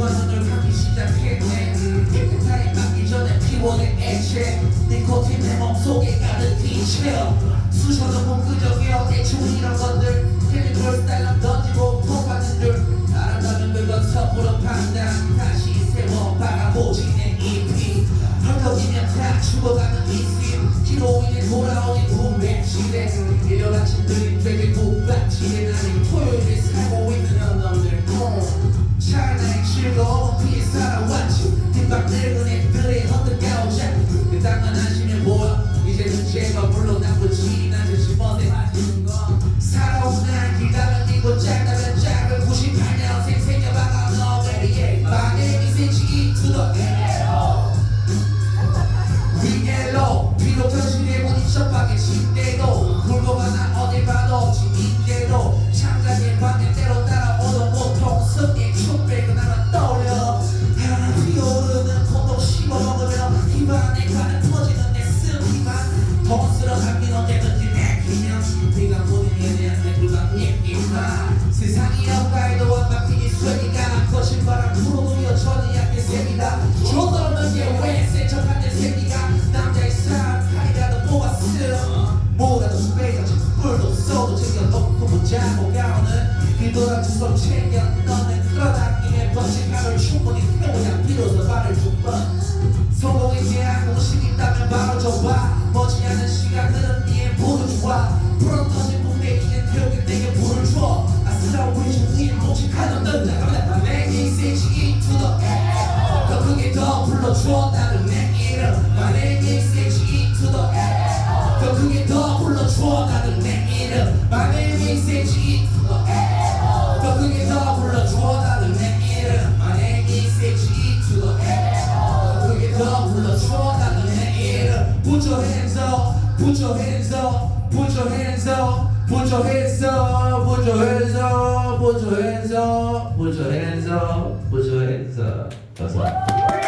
도화선을 타기 시작했네 깨끗하게 깎기 전에 피워낸 액체 니코틴 내 몸속에 가득 비쳐 수셔도 본그적이여 대충 이런 것들. 캐리컬 스타일은 자고 가오는 뒤돌아 두손 챙겨 너는 끌어당김에 가을 충분히 태우냐 비로소 말을 두번 성공에 대한 공식이 있다면 바로 줘봐 머지 않은 시간들은 니의 모두 좋아 풀어 터진 분배기는 태우게 내게 불을 줘 아스라운 우리 중에 묵직한 넌 나가면 내 인생이 to 더. 크게 더 불러줘 나는 내 불러주었다는 내 이름 My name is H.E. 더 크게 더 불러주었다는 내 이름 My name is H.E. 더 크게 더 불러주었다는 내 이름 Put your hands up, put your hands up, put your hands up Put your hands up, put your hands up, put your hands up, put your hands up, put your hands up. 감사합니다.